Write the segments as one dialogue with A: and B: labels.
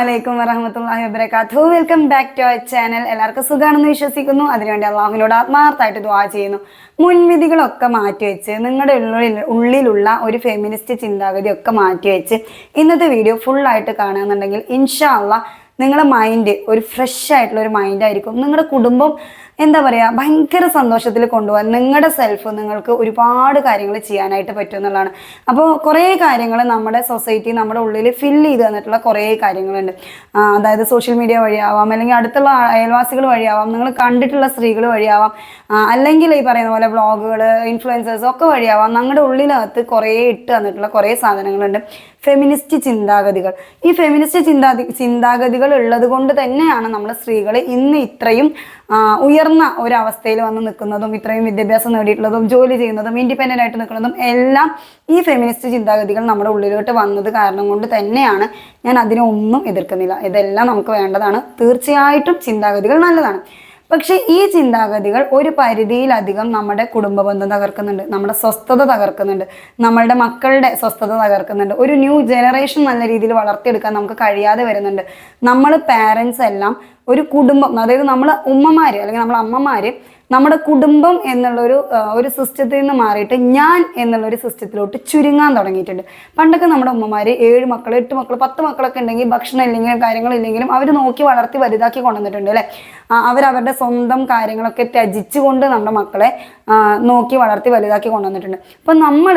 A: വലൈക്കും വറഹമത്തല്ലാഹി വബർക്കാത്തു welcome back to our channel എല്ലാവർക്കും സുഖമാണെന്ന് വിശ്വസിക്കുന്നു. അതിനുവേണ്ടി അള്ളാഹുവിനോട് ആത്മാർത്ഥമായിട്ട് ദ്വാ ചെയ്യുന്നു. മുൻവിധികളൊക്കെ മാറ്റിവെച്ച് നിങ്ങളുടെ ഉള്ളിൽ ഉള്ളിലുള്ള ഒരു ഫെമിനിസ്റ്റ് ചിന്താഗതി ഒക്കെ മാറ്റിവെച്ച് ഇന്നത്തെ വീഡിയോ ഫുള്ളായിട്ട് കാണുകയെന്നുണ്ടെങ്കിൽ ഇൻഷാ അള്ളാഹ് നിങ്ങളുടെ മൈൻഡ് ഒരു ഫ്രഷ് ആയിട്ടുള്ള ഒരു മൈൻഡ് ആയിരിക്കും. നിങ്ങളുടെ കുടുംബം എന്താ പറയുക ഭയങ്കര സന്തോഷത്തിൽ കൊണ്ടുപോകാൻ നിങ്ങളുടെ സെൽഫ് നിങ്ങൾക്ക് ഒരുപാട് കാര്യങ്ങൾ ചെയ്യാനായിട്ട് പറ്റും എന്നുള്ളതാണ്. അപ്പോൾ കുറേ കാര്യങ്ങൾ നമ്മുടെ സൊസൈറ്റി നമ്മുടെ ഉള്ളിൽ ഫില്ല് ചെയ്ത് തന്നിട്ടുള്ള കുറേ കാര്യങ്ങളുണ്ട്. അതായത് സോഷ്യൽ മീഡിയ വഴിയാവാം അല്ലെങ്കിൽ അടുത്തുള്ള അയൽവാസികൾ വഴിയാവാം നിങ്ങൾ കണ്ടിട്ടുള്ള സ്ത്രീകൾ വഴിയാവാം അല്ലെങ്കിൽ ഈ പറയുന്ന പോലെ ബ്ലോഗുകൾ ഇൻഫ്ലുവൻസേഴ്സ് ഒക്കെ വഴിയാവാം നമ്മുടെ ഉള്ളിനകത്ത് കുറേ ഇട്ട് തന്നിട്ടുള്ള കുറേ സാധനങ്ങളുണ്ട്. ഫെമിനിസ്റ്റ് ചിന്താഗതികൾ. ഈ ഫെമിനിസ്റ്റ് ചിന്താ ചിന്താഗതികൾ ഉള്ളത് കൊണ്ട് തന്നെയാണ് നമ്മൾ സ്ത്രീകൾ ഇന്ന് ഇത്രയും ഉയർന്ന ഒരു അവസ്ഥയിൽ വന്ന് നിൽക്കുന്നതും ഇത്രയും വിദ്യാഭ്യാസം നേടിയിട്ടുള്ളതും ജോലി ചെയ്യുന്നതും ഇൻഡിപെൻഡന്റ് ആയിട്ട് നിൽക്കുന്നതും എല്ലാം ഈ ഫെമിനിസ്റ്റ് ചിന്താഗതികൾ നമ്മുടെ ഉള്ളിലോട്ട് വന്നത് കാരണം കൊണ്ട് തന്നെയാണ് ഞാൻ അതിനെ ഒന്നും എതിർക്കുന്നില്ല. ഇതെല്ലാം നമുക്ക് വേണ്ടതാണ്. തീർച്ചയായിട്ടും ചിന്താഗതികൾ നല്ലതാണ്. പക്ഷെ ഈ ചിന്താഗതികൾ ഒരു പരിധിയിലധികം നമ്മുടെ കുടുംബ ബന്ധം തകർക്കുന്നുണ്ട് നമ്മുടെ സ്വസ്ഥത തകർക്കുന്നുണ്ട് നമ്മളുടെ മക്കളുടെ സ്വസ്ഥത തകർക്കുന്നുണ്ട്. ഒരു ന്യൂ ജനറേഷൻ നല്ല രീതിയിൽ വളർത്തിയെടുക്കാൻ നമുക്ക് കഴിയാതെ വരുന്നുണ്ട്. നമ്മൾ പാരൻസ് എല്ലാം ഒരു കുടുംബം അതായത് നമ്മൾ ഉമ്മമാര് അല്ലെങ്കിൽ നമ്മൾ അമ്മമാര് നമ്മുടെ കുടുംബം എന്നുള്ളൊരു ഒരു സിസ്റ്റത്തിൽ നിന്ന് മാറിയിട്ട് ഞാൻ എന്നുള്ളൊരു സിസ്റ്റത്തിലോട്ട് ചുരുങ്ങാൻ തുടങ്ങിയിട്ടുണ്ട്. പണ്ടൊക്കെ നമ്മുടെ ഉമ്മമാർ ഏഴ് മക്കൾ എട്ട് മക്കൾ പത്ത് മക്കളൊക്കെ ഉണ്ടെങ്കിൽ ഭക്ഷണം ഇല്ലെങ്കിലും കാര്യങ്ങളില്ലെങ്കിലും അവർ നോക്കി വളർത്തി വലുതാക്കി കൊണ്ടുവന്നിട്ടുണ്ട് അല്ലേ? അവരവരുടെ സ്വന്തം കാര്യങ്ങളൊക്കെ ത്യജിച്ചുകൊണ്ട് നമ്മുടെ മക്കളെ നോക്കി വളർത്തി വലുതാക്കി കൊണ്ടുവന്നിട്ടുണ്ട്. അപ്പം നമ്മൾ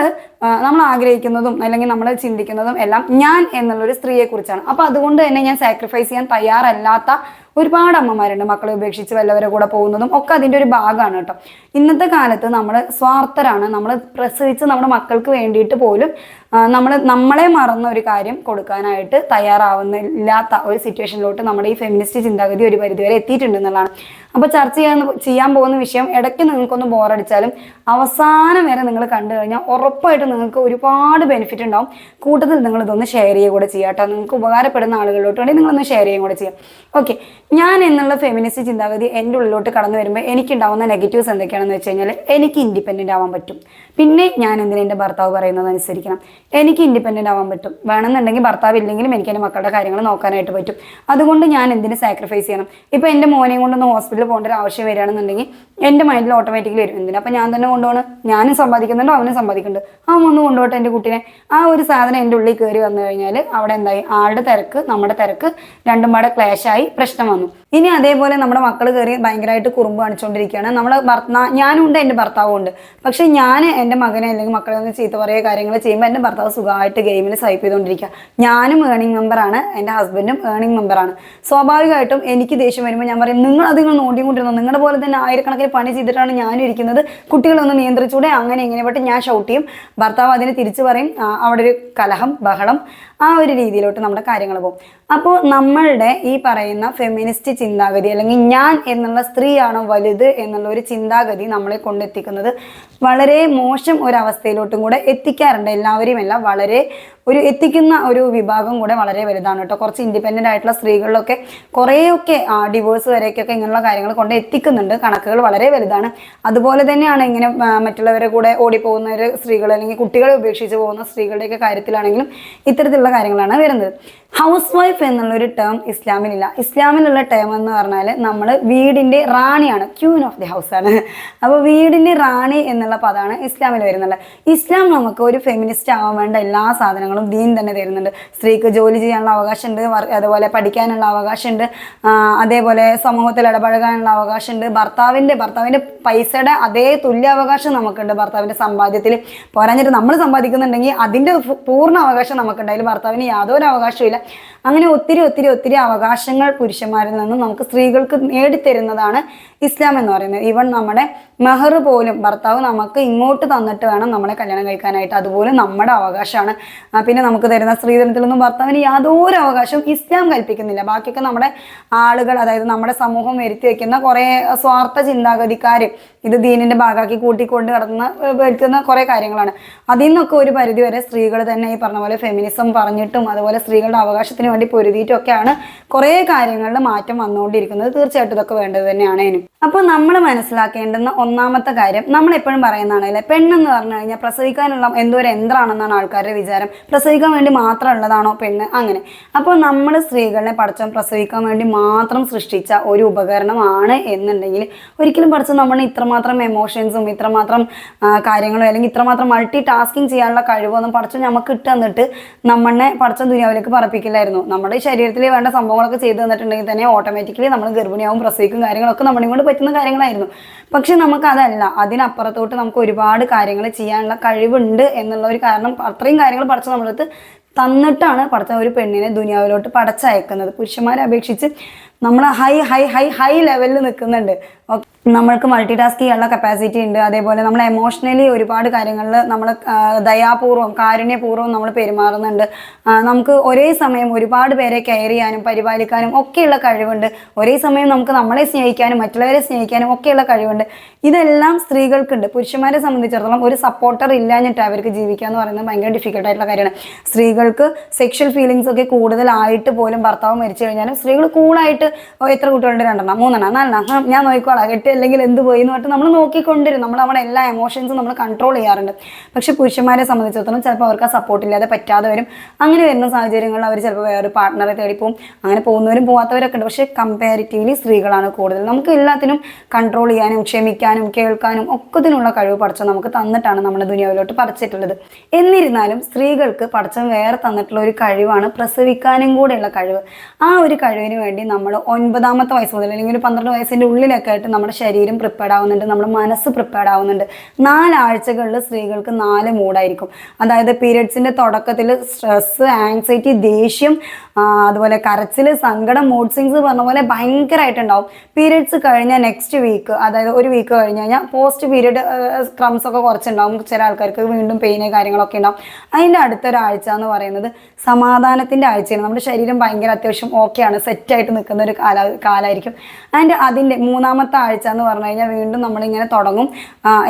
A: നമ്മൾ ആഗ്രഹിക്കുന്നതും അല്ലെങ്കിൽ നമ്മൾ ചിന്തിക്കുന്നതും എല്ലാം ഞാൻ എന്നുള്ളൊരു സ്ത്രീയെക്കുറിച്ചാണ്. അപ്പം അതുകൊണ്ട് തന്നെ ഞാൻ സാക്രിഫൈസ് ചെയ്യാൻ തയ്യാറല്ലാത്ത ഒരുപാട് അമ്മമാരുണ്ട് മക്കളെ ഉപേക്ഷിച്ച് വല്ലവരെ കൂടെ പോകുന്നതും ഒക്കെ അതിന്റെ ഒരു ഭാഗമാണ് കേട്ടോ. ഇന്നത്തെ കാലത്ത് നമ്മൾ സ്വാർത്ഥരാണ്. നമ്മൾ പ്രസവിച്ച് നമ്മുടെ മക്കൾക്ക് വേണ്ടിയിട്ട് പോലും നമ്മൾ നമ്മളെ മറന്ന ഒരു കാര്യം കൊടുക്കാനായിട്ട് തയ്യാറാവുന്നില്ലാത്ത ഒരു സിറ്റുവേഷനിലോട്ട് നമ്മുടെ ഈ ഫെമിനിസ്റ്റ് ചിന്താഗതി ഒരു പരിധിവരെ എത്തിയിട്ടുണ്ട് എന്നുള്ളതാണ്. അപ്പോൾ ചർച്ച ചെയ്യാൻ ചെയ്യാൻ പോകുന്ന വിഷയം ഇടയ്ക്ക് നിങ്ങൾക്കൊന്ന് ബോറടിച്ചാലും അവസാനം വരെ നിങ്ങൾ കണ്ടു കഴിഞ്ഞാൽ ഉറപ്പായിട്ട് നിങ്ങൾക്ക് ഒരുപാട് ബെനിഫിറ്റ് ഉണ്ടാവും. കൂട്ടത്തിൽ നിങ്ങൾ ഇതൊന്ന് ഷെയർ ചെയ്യുക കൂടെ ചെയ്യാം കേട്ടോ. നിങ്ങൾക്ക് ഉപകാരപ്പെടുന്ന ആളുകളിലോട്ട് വേണ്ടി നിങ്ങളൊന്ന് ഷെയർ ചെയ്യുക കൂടെ ചെയ്യാം. ഓക്കെ ഞാൻ എന്നുള്ള ഫെമിനിസ്റ്റ് ചിന്താഗതി എന്റെ ഉള്ളിലോട്ട് കടന്നു വരുമ്പോൾ എനിക്കുണ്ടാവുന്ന നെഗറ്റീവ്സ് എന്തൊക്കെയാണെന്ന് വെച്ച് കഴിഞ്ഞാൽ എനിക്ക് ഇൻഡിപെൻഡന്റ് ആവാൻ പറ്റും. പിന്നെ ഞാൻ എന്തിനാ എന്റെ ഭർത്താവ് പറയുന്നത് അനുസരിക്കണം? എനിക്ക് ഇൻഡിപെൻഡന്റ് ആവാൻ പറ്റും. വേണമെന്നുണ്ടെങ്കിൽ ഭർത്താവ് ഇല്ലെങ്കിലും എനിക്ക് എന്റെ മക്കളുടെ കാര്യങ്ങൾ നോക്കാനായിട്ട് പറ്റും. അതുകൊണ്ട് ഞാൻ എന്തിന് സാക്രിഫൈസ് ചെയ്യണം? ഇപ്പോൾ എന്റെ മോനെയും കൊണ്ടൊന്ന് ഹോസ്പിറ്റലിൽ പോകേണ്ട ഒരു ആവശ്യം വരികയാണെന്നുണ്ടെങ്കിൽ എന്റെ മൈൻഡിൽ ഓട്ടോമാറ്റിക്കലി വരും. എന്തിനാ? അപ്പം ഞാൻ തന്നെ കൊണ്ടുപോകണം ഞാനും സമ്പാദിക്കുന്നുണ്ട് അവനും സമ്പാദിക്കുന്നുണ്ട്. ആ ഒന്ന് കൊണ്ടുപോട്ടെ എന്റെ കുട്ടീനെ. ആ ഒരു സാധനം എന്റെ ഉള്ളിൽ കയറി വന്നു കഴിഞ്ഞാൽ അവിടെ എന്തായി? ആളുടെ തിരക്ക് നമ്മുടെ തിരക്ക് രണ്ടും പാടെ ക്ലേശായി പ്രശ്നം വന്നു. ഇനി അതേപോലെ നമ്മുടെ മക്കൾ കയറി ഭയങ്കരമായിട്ട് കുറുമ്പ് കാണിച്ചുകൊണ്ടിരിക്കുകയാണ് നമ്മൾ ഭർത്താ ഞാനും ഉണ്ട് എന്റെ ഭർത്താവും ഉണ്ട്. പക്ഷെ ഞാൻ എന്റെ മകനെ അല്ലെങ്കിൽ മക്കളെ ഒന്ന് ചീത്ത പറയുക കാര്യങ്ങൾ ചെയ്യുമ്പോൾ എന്റെ ഭർത്താവ് സുഖമായിട്ട് ഗെയിമിൽ സ്വൈപ്പ് ചെയ്തുകൊണ്ടിരിക്കുക ഞാനും ഏണിംഗ് മെമ്പറാണ് എന്റെ ഹസ്ബൻഡും ഏണിംഗ് മെമ്പറാണ് സ്വാഭാവികമായിട്ടും എനിക്ക് ദേഷ്യം വരുമ്പോൾ ഞാൻ പറയും നിങ്ങൾ അത് നിങ്ങൾ നോണ്ടിക്കൊണ്ടിരുന്നു? നിങ്ങളുടെ പോലെ തന്നെ ആയിരക്കണക്കിന് പണി ചെയ്തിട്ടാണ് ഞാനും ഇരിക്കുന്നത്. കുട്ടികളൊന്ന് നിയന്ത്രിച്ചൂടെ അങ്ങനെ ഇങ്ങനെ പറ്റും ഞാൻ ഷൗട്ട് ചെയ്യും. ഭർത്താവ് അതിന് തിരിച്ചു പറയും അവിടെ ഒരു കലഹം ബഹളം. ആ ഒരു രീതിയിലോട്ട് നമ്മുടെ കാര്യങ്ങൾ പോകും. അപ്പോൾ നമ്മളുടെ ഈ പറയുന്ന ഫെമിനിസ്റ്റ് ചിന്താഗതി അല്ലെങ്കിൽ ഞാൻ എന്നുള്ള സ്ത്രീയാണോ വലുത് എന്നുള്ള ഒരു ചിന്താഗതി നമ്മളെ കൊണ്ടെത്തിക്കുന്നത് വളരെ മോശം ഒരു കൂടെ എത്തിക്കാറുണ്ട്. എല്ലാവരെയും എല്ലാം വളരെ ഒരു എത്തിക്കുന്ന ഒരു വിഭാഗം കൂടെ വളരെ വലുതാണ് കേട്ടോ. കുറച്ച് ഇൻഡിപെൻഡന്റ് ആയിട്ടുള്ള സ്ത്രീകളിലൊക്കെ കുറേയൊക്കെ ഡിവോഴ്സ് വരേക്കൊക്കെ ഇങ്ങനെയുള്ള കാര്യങ്ങൾ കൊണ്ട് എത്തിക്കുന്നുണ്ട്. കണക്കുകൾ വളരെ വലുതാണ്. അതുപോലെ തന്നെയാണ് ഇങ്ങനെ മറ്റുള്ളവരെ കൂടെ ഓടിപ്പോകുന്ന ഒരു സ്ത്രീകൾ അല്ലെങ്കിൽ കുട്ടികളെ ഉപേക്ഷിച്ച് പോകുന്ന സ്ത്രീകളുടെയൊക്കെ കാര്യത്തിലാണെങ്കിലും ഇത്തരത്തിലുള്ള കാര്യങ്ങളാണ് വരുന്നത്. ഹൗസ് വൈഫ് എന്നുള്ളൊരു ടേം ഇസ്ലാമിലില്ല ഇസ്ലാമിലുള്ള ടേം എന്ന് പറഞ്ഞാൽ നമ്മൾ വീടിന്റെ റാണിയാണ് ക്യൂൻ ഓഫ് ദി ഹൗസ് ആണ്. അപ്പോൾ വീടിന്റെ റാണി എന്നുള്ള പദമാണ് ഇസ്ലാമിൽ വരുന്നത്. ഇസ്ലാം നമുക്ക് ഒരു ഫെമിനിസ്റ്റ് ആവാൻ വേണ്ട എല്ലാ സാധനങ്ങളും ദീൻ തന്നെ തരുന്നുണ്ട്. സ്ത്രീക്ക് ജോലി ചെയ്യാനുള്ള അവകാശമുണ്ട് അതുപോലെ പഠിക്കാനുള്ള അവകാശമുണ്ട് അതേപോലെ സമൂഹത്തിൽ ഇടപഴകാനുള്ള അവകാശമുണ്ട്. ഭർത്താവിന്റെ ഭർത്താവിന്റെ പൈസയുടെ അതേ തുല്യ അവകാശം നമുക്കുണ്ട് ഭർത്താവിന്റെ സമ്പാദ്യത്തിൽ. പോരാഞ്ഞിട്ട് നമ്മൾ സമ്പാദിക്കുന്നുണ്ടെങ്കിൽ അതിന്റെ പൂർണ അവകാശം നമുക്കുണ്ട്. അതിൽ ഭർത്താവിന് യാതൊരു അവകാശവും ഇല്ല അങ്ങനെ ഒത്തിരി ഒത്തിരി ഒത്തിരി അവകാശങ്ങൾ പുരുഷന്മാരിൽ നിന്നും നമുക്ക് സ്ത്രീകൾക്ക് നേടിത്തരുന്നതാണ് ഇസ്ലാം എന്ന് പറയുന്നത്. ഈവൻ നമ്മുടെ മെഹർ പോലും ഭർത്താവ് നമുക്ക് ഇങ്ങോട്ട് തന്നിട്ട് വേണം നമ്മളെ കല്യാണം കഴിക്കാനായിട്ട്. അതുപോലെ നമ്മുടെ അവകാശമാണ്. പിന്നെ നമുക്ക് തരുന്ന സ്ത്രീധനത്തിലൊന്നും ഭർത്താവിന് യാതൊരു അവകാശവും ഇസ്ലാം കൽപ്പിക്കുന്നില്ല. ബാക്കിയൊക്കെ നമ്മുടെ ആളുകൾ അതായത് നമ്മുടെ സമൂഹം വരുത്തി വയ്ക്കുന്ന കുറേ സ്വാർത്ഥ ചിന്താഗതിക്കാർ ഇത് ദീനിന്റെ ഭാഗമാക്കി കൂട്ടിക്കൊണ്ട് നടത്തുന്ന വരുത്തുന്ന കുറേ കാര്യങ്ങളാണ്. അതിൽ നിന്നൊക്കെ ഒരു പരിധി വരെ സ്ത്രീകൾ തന്നെ ഈ പറഞ്ഞ പോലെ ഫെമിനിസം പറഞ്ഞിട്ടും അതുപോലെ സ്ത്രീകളുടെ അവകാശത്തിന് വേണ്ടി പൊരുതിയിട്ടും ഒക്കെയാണ് കുറേ കാര്യങ്ങളിൽ മാറ്റം വന്നുകൊണ്ടിരിക്കുന്നത്. തീർച്ചയായിട്ടും ഇതൊക്കെ വേണ്ടത് തന്നെയാണ് അപ്പൊ അപ്പോൾ നമ്മൾ മനസ്സിലാക്കേണ്ടുന്ന ഒന്നാമത്തെ കാര്യം നമ്മൾ എപ്പോഴും പറയുന്നതാണ് അല്ലെ? പെണ്ണെന്ന് പറഞ്ഞു കഴിഞ്ഞാൽ പ്രസവിക്കാനുള്ള എന്തോ ഒരു യന്ത്രമാണെന്നാണ് ആൾക്കാരുടെ വിചാരം. പ്രസവിക്കാൻ വേണ്ടി മാത്രം ഉള്ളതാണോ പെണ്ണ്? അങ്ങനെ. അപ്പോൾ നമ്മൾ സ്ത്രീകളെ പഠിച്ചം പ്രസവിക്കാൻ വേണ്ടി മാത്രം സൃഷ്ടിച്ച ഒരു ഉപകരണമാണ് എന്നുണ്ടെങ്കിൽ ഒരിക്കലും പഠിച്ചം നമ്മൾ ഇത്രമാത്രം എമോഷൻസും ഇത്രമാത്രം കാര്യങ്ങളും അല്ലെങ്കിൽ ഇത്രമാത്രം മൾട്ടി ടാസ്കിങ് ചെയ്യാനുള്ള കഴിവൊന്നും പഠിച്ചം നമുക്ക് ഇട്ട് തന്നിട്ട് നമ്മളെ പഠിച്ച ദുനിയാവിലേക്ക് പറപ്പിക്കില്ലായിരുന്നു. നമ്മുടെ ശരീരത്തിൽ വേണ്ട സംഭവങ്ങളൊക്കെ ചെയ്തു തന്നിട്ടുണ്ടെങ്കിൽ തന്നെ ഓട്ടോമാറ്റിക്കലി നമ്മൾ ഗർഭിണിയാവും പ്രസവിക്കും കാര്യങ്ങളൊക്കെ നമ്മളെ കൊണ്ട് പറ്റുന്ന കാര്യങ്ങളായിരുന്നു. പക്ഷെ നമുക്ക് അതല്ല. അതിനപ്പുറത്തോട്ട് നമുക്ക് ഒരുപാട് കാര്യങ്ങൾ ചെയ്യാനുള്ള കഴിവുണ്ട് എന്നുള്ള ഒരു കാരണം അത്രയും കാര്യങ്ങൾ പഠിച്ച നമ്മളടുത്ത് തന്നിട്ടാണ് പഠിച്ച ഒരു പെണ്ണിനെ ദുനിയാവിലോട്ട് പടച്ചയക്കുന്നത്. പുരുഷന്മാരെ അപേക്ഷിച്ച് നമ്മൾ ഹൈ ഹൈ ഹൈ ഹൈ ലെവലിൽ നിൽക്കുന്നുണ്ട്. ഓ- നമ്മൾക്ക് മൾട്ടി ടാസ്ക് ചെയ്യാനുള്ള കപ്പാസിറ്റി ഉണ്ട്. അതേപോലെ നമ്മൾ എമോഷണലി ഒരുപാട് കാര്യങ്ങളിൽ നമ്മൾ ദയാപൂർവം കാരുണ്യപൂർവം നമ്മൾ പെരുമാറുന്നുണ്ട്. നമുക്ക് ഒരേ സമയം ഒരുപാട് പേരെ കെയർ ചെയ്യാനും പരിപാലിക്കാനും ഒക്കെയുള്ള കഴിവുണ്ട്. ഒരേ സമയം നമുക്ക് നമ്മളെ സ്നേഹിക്കാനും മറ്റുള്ളവരെ സ്നേഹിക്കാനും ഒക്കെയുള്ള കഴിവുണ്ട്. ഇതെല്ലാം സ്ത്രീകൾക്കുണ്ട്. പുരുഷന്മാരെ സംബന്ധിച്ചിടത്തോളം ഒരു സപ്പോർട്ടർ ഇല്ലാഞ്ഞിട്ട് അവർക്ക് ജീവിക്കുക എന്ന് പറയുന്നത് ഭയങ്കര ഡിഫിക്കൽട്ട് ആയിട്ടുള്ള കാര്യമാണ്. സ്ത്രീകൾക്ക് സെക്ഷൽ ഫീലിങ്സ് ഒക്കെ കൂടുതലായിട്ട് പോലും ഭർത്താവ് മരിച്ചു കഴിഞ്ഞാലും സ്ത്രീകൾ കൂളായിട്ട് എത്ര കുട്ടികളുണ്ട്? രണ്ടെണ്ണം മൂന്നെണ്ണം നാലെണ്ണം. ഞാൻ നോക്കിക്കോളാം. കെട്ടി അല്ലെങ്കിൽ എന്ത് പോയി എന്ന് പറഞ്ഞിട്ട് നമ്മൾ നോക്കിക്കൊണ്ടിരും നമ്മൾ നമ്മുടെ എല്ലാ എമോഷൻസും നമ്മൾ കൺട്രോൾ ചെയ്യാറുണ്ട്. പക്ഷെ പുരുഷന്മാരെ സംബന്ധിച്ചിടത്തോളം ചിലപ്പോൾ അവർക്ക് ആ സപ്പോർട്ട് ഇല്ലാതെ പറ്റാതെ വരും. അങ്ങനെ വരുന്ന സാഹചര്യങ്ങളിൽ അവർ ചിലപ്പോൾ വേറെ പാർട്ട്ണറെ തേടി പോകും അങ്ങനെ പോകുന്നവരും പോകാത്തവരൊക്കെ ഉണ്ട്. പക്ഷേ കമ്പാരിറ്റീവ്ലി സ്ത്രീകളാണ് കൂടുതൽ നമുക്ക് എല്ലാത്തിനും കൺട്രോൾ ചെയ്യാനും ക്ഷമിക്കാനും കേൾക്കാനും ഒക്കത്തിനുള്ള കഴിവ് പഠിച്ച നമുക്ക് തന്നിട്ടാണ് നമ്മുടെ ദുനിയാവിലോട്ട് പറിച്ചിട്ടുള്ളത്. എന്നിരുന്നാലും സ്ത്രീകൾക്ക് പഠിച്ചം വേറെ തന്നിട്ടുള്ള ഒരു കഴിവാണ് പ്രസവിക്കാനും കൂടെയുള്ള കഴിവ്. ആ ഒരു കഴിവിന് വേണ്ടി നമ്മൾ ഒൻപതാമത്തെ വയസ്സ് മുതൽ അല്ലെങ്കിൽ ഒരു പന്ത്രണ്ട് വയസ്സിന്റെ ഉള്ളിലൊക്കെ ആയിട്ട് നമ്മുടെ ശരീരം പ്രിപ്പയർഡ് ആവുന്നുണ്ട് നമ്മുടെ മനസ്സ് പ്രിപ്പയർഡ് ആവുന്നുണ്ട്. നാലാഴ്ചകളിൽ സ്ത്രീകൾക്ക് നാല് മൂഡായിരിക്കും. അതായത് പീരിയഡ്സിന്റെ തുടക്കത്തിൽ സ്ട്രെസ് ആങ്സൈറ്റി ദേഷ്യം അതുപോലെ കരച്ചിൽ സങ്കടം മൂഡ് സ്വിങ്സ് പറഞ്ഞ പോലെ ഭയങ്കരമായിട്ടുണ്ടാവും പീരിയഡ്സ് കഴിഞ്ഞാൽ നെക്സ്റ്റ് വീക്ക് അതായത് ഒരു വീക്ക് കഴിഞ്ഞ് കഴിഞ്ഞാൽ പോസ്റ്റ് പീരിയഡ് ക്രംസ് ഒക്കെ കുറച്ചുണ്ടാവും. ചില ആൾക്കാർക്ക് വീണ്ടും പെയിന് കാര്യങ്ങളൊക്കെ ഉണ്ടാവും. അതിന്റെ അടുത്തൊരാഴ്ച എന്ന് പറയുന്നത് സമാധാനത്തിന്റെ ആഴ്ചയാണ്. നമ്മുടെ ശരീരം ഭയങ്കര അത്യാവശ്യം ഓക്കെയാണ് സെറ്റായിട്ട് നിൽക്കുന്ന ഒരു കാല കാലമായിരിക്കും ആൻഡ് അതിന്റെ മൂന്നാമത്തെ ആഴ്ച എന്ന് പറഞ്ഞു കഴിഞ്ഞാൽ വീണ്ടും നമ്മളിങ്ങനെ തുടങ്ങും.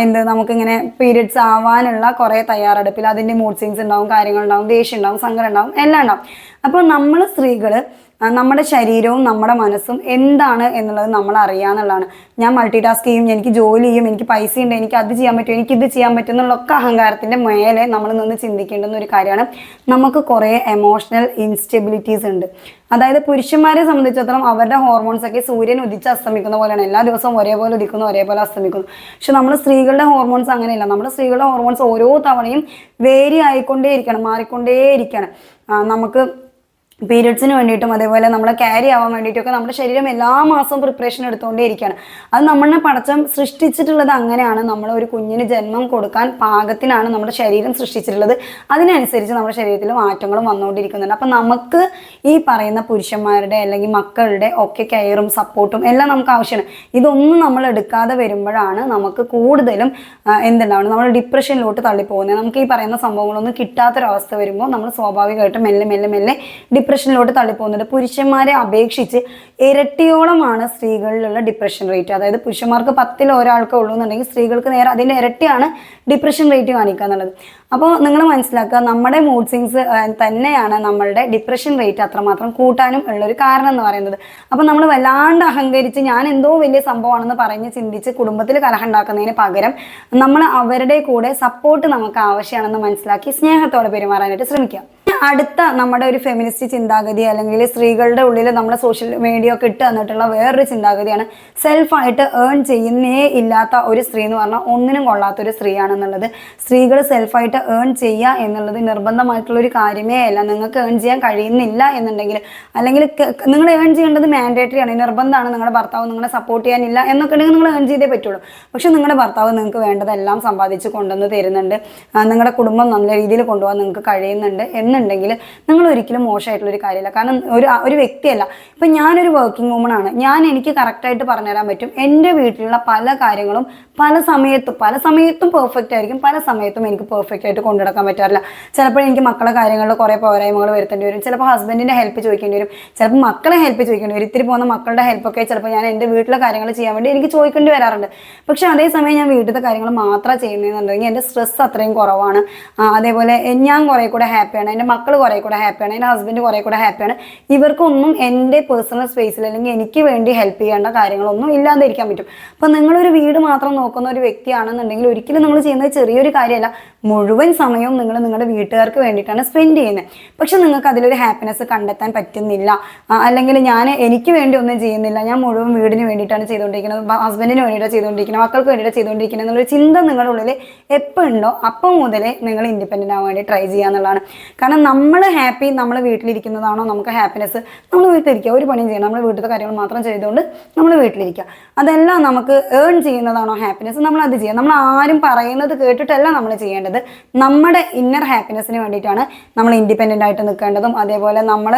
A: എന്ത് നമുക്കിങ്ങനെ പീരിയഡ്സ് ആവാനുള്ള കുറേ തയ്യാറെടുപ്പിൽ അതിന്റെ മൂഡ് സ്വിങ്സ് ഉണ്ടാവും കാര്യങ്ങളുണ്ടാവും ദേഷ്യം ഉണ്ടാവും സങ്കടം ഉണ്ടാവും എല്ലാം ഉണ്ടാവും. അപ്പോൾ നമ്മൾ സ്ത്രീകൾ ആ, നമ്മുടെ ശരീരവും നമ്മുടെ മനസ്സും എന്താണ് എന്നുള്ളത് നമ്മൾ അറിയാന്നുള്ളതാണ് ഞാൻ മൾട്ടി ടാസ്ക് ചെയ്യും എനിക്ക് ജോലി ചെയ്യും എനിക്ക് പൈസ ഉണ്ട് എനിക്ക് അത് ചെയ്യാൻ പറ്റും എനിക്ക് ഇത് ചെയ്യാൻ പറ്റും എന്നുള്ളൊക്കെ അഹങ്കാരത്തിന്റെ മേലെ നമ്മൾ നിന്ന് ചിന്തിക്കേണ്ടുന്ന ഒരു കാര്യമാണ്. നമുക്ക് കുറേ എമോഷണൽ ഇൻസ്റ്റെബിലിറ്റീസ് ഉണ്ട്. അതായത് പുരുഷന്മാരെ സംബന്ധിച്ചിടത്തോളം അവരുടെ ഹോർമോൺസ് ഒക്കെ സൂര്യൻ ഉദിച്ച് അസ്തമിക്കുന്ന പോലെയാണ്. എല്ലാ ദിവസവും ഒരേപോലെ ഉദിക്കുന്നു ഒരേപോലെ അസ്തമിക്കുന്നു. പക്ഷെ നമ്മൾ സ്ത്രീകളുടെ ഹോർമോൺസ് അങ്ങനെയല്ല. നമ്മുടെ സ്ത്രീകളുടെ ഹോർമോൺസ് ഓരോ തവണയും വേരി ആയിക്കൊണ്ടേയിരിക്കണം മാറിക്കൊണ്ടേയിരിക്കണം നമുക്ക് പീരിയഡ്സിന് വേണ്ടിയിട്ടും അതേപോലെ നമ്മളെ ക്യാരി ആവാൻ വേണ്ടിയിട്ടൊക്കെ നമ്മുടെ ശരീരം എല്ലാ മാസവും പ്രിപ്പറേഷൻ എടുത്തുകൊണ്ടേ ഇരിക്കുകയാണ് അത് നമ്മളെ പടച്ചം സൃഷ്ടിച്ചിട്ടുള്ളത് അങ്ങനെയാണ്. നമ്മൾ ഒരു കുഞ്ഞിന് ജന്മം കൊടുക്കാൻ പാകത്തിനാണ് നമ്മുടെ ശരീരം സൃഷ്ടിച്ചിട്ടുള്ളത്. അതിനനുസരിച്ച് നമ്മുടെ ശരീരത്തിൽ മാറ്റങ്ങളും വന്നുകൊണ്ടിരിക്കുന്നുണ്ട്. അപ്പം നമുക്ക് ഈ പറയുന്ന പുരുഷന്മാരുടെ അല്ലെങ്കിൽ മക്കളുടെ ഒക്കെ കെയറും സപ്പോർട്ടും എല്ലാം നമുക്ക് ആവശ്യമാണ്. ഇതൊന്നും നമ്മൾ എടുക്കാതെ വരുമ്പോഴാണ് നമുക്ക് കൂടുതലും എന്തുണ്ടാവണം നമ്മൾ ഡിപ്രഷനിലോട്ട് തള്ളിപ്പോകുന്നത്. നമുക്ക് ഈ പറയുന്ന സംഭവങ്ങളൊന്നും കിട്ടാത്തൊരവസ്ഥ വരുമ്പോൾ നമ്മൾ സ്വാഭാവികമായിട്ടും മെല്ലെ മെല്ലെ മെല്ലെ ഡിപ്രഷനിലോട്ട് തള്ളിപ്പോകുന്നുണ്ട്. പുരുഷന്മാരെ അപേക്ഷിച്ച് ഇരട്ടിയോളമാണ് സ്ത്രീകളിലുള്ള ഡിപ്രഷൻ റേറ്റ് അതായത് പുരുഷന്മാർക്ക് പത്തിൽ ഒരാൾക്കേ ഉള്ളൂ എന്നുണ്ടെങ്കിൽ സ്ത്രീകൾക്ക് നേരെ അതിന്റെ ഇരട്ടിയാണ് ഡിപ്രഷൻ റേറ്റ് കാണിക്കുക എന്നുള്ളത്. അപ്പോൾ നിങ്ങൾ മനസ്സിലാക്കുക നമ്മുടെ മൂഡ് സിങ്സ് തന്നെയാണ് നമ്മളുടെ ഡിപ്രഷൻ റേറ്റ് അത്രമാത്രം കൂട്ടാനും ഉള്ളൊരു കാരണം എന്ന് പറയുന്നത്. അപ്പോൾ നമ്മൾ വല്ലാണ്ട് അഹങ്കരിച്ച് ഞാൻ എന്തോ വലിയ സംഭവമാണെന്ന് പറഞ്ഞ് ചിന്തിച്ച് കുടുംബത്തിൽ കലഹം ഉണ്ടാക്കുന്നതിന് പകരം നമ്മൾ അവരുടെ കൂടെ സപ്പോർട്ട് നമുക്ക് ആവശ്യമാണെന്ന് മനസ്സിലാക്കി സ്നേഹത്തോടെ പെരുമാറാനായിട്ട് ശ്രമിക്കുക. അടുത്ത നമ്മുടെ ഒരു ഫെമിനിസ്റ്റ് ചിന്താഗതി അല്ലെങ്കിൽ സ്ത്രീകളുടെ ഉള്ളിൽ നമ്മുടെ സോഷ്യൽ മീഡിയ ഒക്കെ ഇട്ട് തന്നിട്ടുള്ള വേറൊരു ചിന്താഗതിയാണ് സെൽഫായിട്ട് ഏൺ ചെയ്യുന്നേ ഇല്ലാത്ത ഒരു സ്ത്രീ എന്ന് പറഞ്ഞാൽ ഒന്നിനും കൊള്ളാത്ത ഒരു സ്ത്രീയാണെന്നുള്ളത് സ്ത്രീകൾ സെൽഫായിട്ട് ഏൺ ചെയ്യുക എന്നുള്ളത് നിർബന്ധമായിട്ടുള്ള ഒരു കാര്യമേ അല്ല. നിങ്ങൾക്ക് ഏൺ ചെയ്യാൻ കഴിയുന്നില്ല എന്നുണ്ടെങ്കിൽ അല്ലെങ്കിൽ നിങ്ങൾ ഏൺ ചെയ്യേണ്ടത് മാൻഡേറ്ററി ആണ്. നിർബന്ധമാണ് നിങ്ങളുടെ ഭർത്താവ് നിങ്ങളെ സപ്പോർട്ട് ചെയ്യാനില്ല എന്നൊക്കെ ഉണ്ടെങ്കിൽ നിങ്ങൾ ഏൺ ചെയ്തേ പറ്റുള്ളൂ. പക്ഷെ നിങ്ങളുടെ ഭർത്താവ് നിങ്ങൾക്ക് വേണ്ടതെല്ലാം സമ്പാദിച്ച് കൊണ്ടുവന്ന് തരുന്നുണ്ട്. നിങ്ങളുടെ കുടുംബം നല്ല രീതിയിൽ കൊണ്ടുപോകാൻ നിങ്ങൾക്ക് കഴിയുന്നുണ്ട് എന്നുണ്ടെങ്കിൽ നിങ്ങൾ ഒരിക്കലും മോശമായിട്ടുള്ള ഒരു കാര്യമില്ല. കാരണം ഒരു ഒരു വ്യക്തിയല്ല. ഇപ്പം ഞാനൊരു വർക്കിംഗ് വുമൺ ആണ്. ഞാൻ എനിക്ക് കറക്റ്റായിട്ട് പറഞ്ഞുതരാൻ പറ്റും. എന്റെ വീട്ടിലുള്ള പല കാര്യങ്ങളും പല സമയത്തും പല സമയത്തും പെർഫെക്റ്റ് ആയിരിക്കും. പല സമയത്തും എനിക്ക് പെർഫെക്റ്റ് ആയിട്ട് കൊണ്ടുനടക്കാൻ പറ്റാറില്ല. ചിലപ്പോൾ എനിക്ക് മക്കളെ കാര്യങ്ങളിൽ കുറേ പോരായ്മകൾ വരുത്തേണ്ടി വരും. ചിലപ്പോൾ ഹസ്ബൻഡിന്റെ ഹെൽപ്പ് ചോദിക്കേണ്ടി വരും. ചിലപ്പോൾ മക്കളെ ഹെൽപ്പ് ചോദിക്കേണ്ടി വരും. ഇത്തിരി പോകുന്ന മക്കളുടെ ഹെൽപ്പൊക്കെ ചിലപ്പോൾ ഞാൻ എന്റെ വീട്ടിലെ കാര്യങ്ങൾ ചെയ്യാൻ വേണ്ടി എനിക്ക് ചോദിക്കേണ്ടി വരാറുണ്ട്. പക്ഷേ അതേസമയം ഞാൻ വീട്ടിലത്തെ കാര്യങ്ങൾ മാത്രം ചെയ്യുന്നതെന്നുണ്ടെങ്കിൽ എന്റെ സ്ട്രെസ് അത്രയും കുറവാണ്. അതേപോലെ ഞാൻ കുറേ കൂടെ ഹാപ്പിയാണ് എന്റെ മക്കൾ കുറേ കൂടെ ഹാപ്പിയാണ് എന്റെ ഹസ്ബൻഡ് കുറേ കൂടെ ഹാപ്പിയാണ് ഇവർക്കൊന്നും എന്റെ പേഴ്സണൽ സ്പേസിൽ അല്ലെങ്കിൽ എനിക്ക് വേണ്ടി ഹെൽപ്പ് ചെയ്യേണ്ട കാര്യങ്ങളൊന്നും ഇല്ലാതിരിക്കാൻ പറ്റും. അപ്പം നിങ്ങളൊരു വീട് മാത്രം നോക്കുന്ന ഒരു വ്യക്തിയാണെന്നുണ്ടെങ്കിൽ ഒരിക്കലും നിങ്ങൾ ചെയ്യുന്നത് ചെറിയൊരു കാര്യമല്ല. മുഴുവൻ സമയവും നിങ്ങൾ നിങ്ങളുടെ വീട്ടുകാർക്ക് വേണ്ടിയിട്ടാണ് സ്പെൻഡ് ചെയ്യുന്നത്. പക്ഷെ നിങ്ങൾക്ക് അതിലൊരു ഹാപ്പിനെസ് കണ്ടെത്താൻ പറ്റുന്നില്ല. അല്ലെങ്കിൽ ഞാൻ എനിക്ക് വേണ്ടി ഒന്നും ചെയ്യുന്നില്ല. ഞാൻ മുഴുവൻ വീടിന് വേണ്ടിയിട്ടാണ് ചെയ്തുകൊണ്ടിരിക്കുന്നത്. ഹസ്ബൻഡിന് വേണ്ടിയിട്ടാണ് ചെയ്തുകൊണ്ടിരിക്കുന്നത്. മക്കൾക്ക് വേണ്ടിയിട്ടാണ് ചെയ്തുകൊണ്ടിരിക്കുന്നത് എന്നുള്ളൊരു ചിന്ത നിങ്ങളുടെ ഉള്ളിൽ എപ്പോൾ ഉണ്ടോ അപ്പം മുതലേ നിങ്ങൾ ഇൻഡിപെൻഡന്റ് ആവാൻ വേണ്ടി ട്രൈ ചെയ്യുക എന്നുള്ളതാണ്. നമ്മൾ ഹാപ്പി നമ്മൾ വീട്ടിലിരിക്കുന്നതാണോ നമുക്ക് ഹാപ്പിനെസ് നമ്മൾ വീട്ടിലിരിക്കുക. ഒരു പണിയും ചെയ്യണം നമ്മൾ വീട്ടിലത്തെ കാര്യങ്ങൾ മാത്രം ചെയ്തുകൊണ്ട് നമ്മൾ വീട്ടിലിരിക്കുക. അതെല്ലാം നമുക്ക് ഏൺ ചെയ്യുന്നതാണോ ഹാപ്പിനെസ് നമ്മൾ അത് ചെയ്യുക. നമ്മൾ ആരും പറയുന്നത് കേട്ടിട്ടല്ല നമ്മൾ ചെയ്യേണ്ടത്. നമ്മുടെ ഇന്നർ ഹാപ്പിനെസ്സിന് വേണ്ടിയിട്ടാണ് നമ്മൾ ഇൻഡിപെൻഡന്റ് ആയിട്ട് നിൽക്കേണ്ടതും അതേപോലെ നമ്മൾ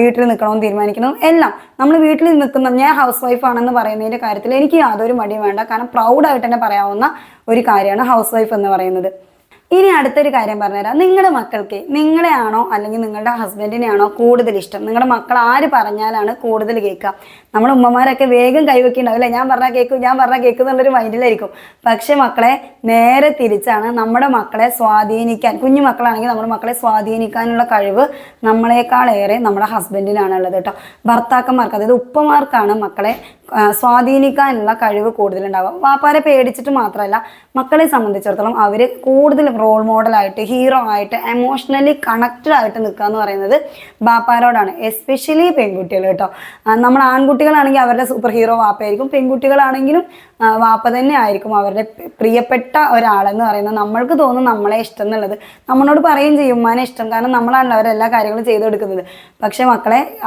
A: വീട്ടിൽ നിൽക്കണമെന്ന് തീരുമാനിക്കുന്നതും എല്ലാം. നമ്മൾ വീട്ടിൽ നിൽക്കുന്ന ഞാൻ ഹൗസ് വൈഫ് ആണെന്ന് പറയുന്നതിന്റെ കാര്യത്തിൽ എനിക്ക് യാതൊരു മടിയും വേണ്ട. കാരണം പ്രൗഡായിട്ട് തന്നെ പറയാവുന്ന ഒരു കാര്യമാണ് ഹൗസ് വൈഫ് എന്ന് പറയുന്നത്. ഇനി അടുത്തൊരു കാര്യം പറഞ്ഞുതരാം. നിങ്ങളുടെ മക്കൾക്ക് നിങ്ങളെയാണോ അല്ലെങ്കിൽ നിങ്ങളുടെ ഹസ്ബൻഡിനെയാണോ കൂടുതൽ ഇഷ്ടം? നിങ്ങളുടെ മക്കൾ ആര് പറഞ്ഞാലാണ് കൂടുതൽ കേൾക്കുക? നമ്മുടെ ഉമ്മമാരൊക്കെ വേഗം കൈവെക്കുന്നുണ്ടാവും അല്ലേ? ഞാൻ പറഞ്ഞാൽ കേൾക്കും ഞാൻ പറഞ്ഞാൽ കേൾക്കും എന്നുള്ളൊരു മൈൻഡിലായിരിക്കും. പക്ഷെ മക്കളെ നേരെ തിരിച്ചാണ് നമ്മുടെ മക്കളെ സ്വാധീനിക്കാൻ കുഞ്ഞു മക്കളാണെങ്കിൽ നമ്മുടെ മക്കളെ സ്വാധീനിക്കാനുള്ള കഴിവ് നമ്മളെക്കാളേറെ നമ്മുടെ ഹസ്ബൻഡിനാണ് ഉള്ളത് കേട്ടോ. ഭർത്താക്കന്മാർക്ക് അതായത് ഉപ്പമാർക്കാണ് മക്കളെ സ്വാധീനിക്കാനുള്ള കഴിവ് കൂടുതലുണ്ടാവുക. വാപ്പാരെ പേടിച്ചിട്ട് മാത്രമല്ല മക്കളെ സംബന്ധിച്ചിടത്തോളം അവർ കൂടുതൽ റോൾ മോഡലായിട്ട് ഹീറോ ആയിട്ട് എമോഷണലി കണക്റ്റഡ് ആയിട്ട് നിൽക്കുക എന്ന് പറയുന്നത് ബാപ്പാരോടാണ് എസ്പെഷ്യലി പെൺകുട്ടികൾ കേട്ടോ. നമ്മൾ നമ്മൾ ആൺകുട്ടികളാണെങ്കിൽ അവരുടെ സൂപ്പർ ഹീറോ വാപ്പയായിരിക്കും പെൺകുട്ടികളാണെങ്കിലും വാപ്പ തന്നെ ആയിരിക്കും അവരുടെ പ്രി- പ്രിയപ്പെട്ട ഒരാളെന്ന് പറയുന്നത്. നമ്മൾക്ക് തോന്നും നമ്മളെ ഇഷ്ടം എന്നുള്ളത്. നമ്മളോട് പറയുകയും ചെയ്യും ഉമ്മാനെ ഇഷ്ടം. കാരണം നമ്മളാണല്ലോ അവരെല്ലാ കാര്യങ്ങളും ചെയ്തു കൊടുക്കുന്നത് പക്ഷെ മക്കളെ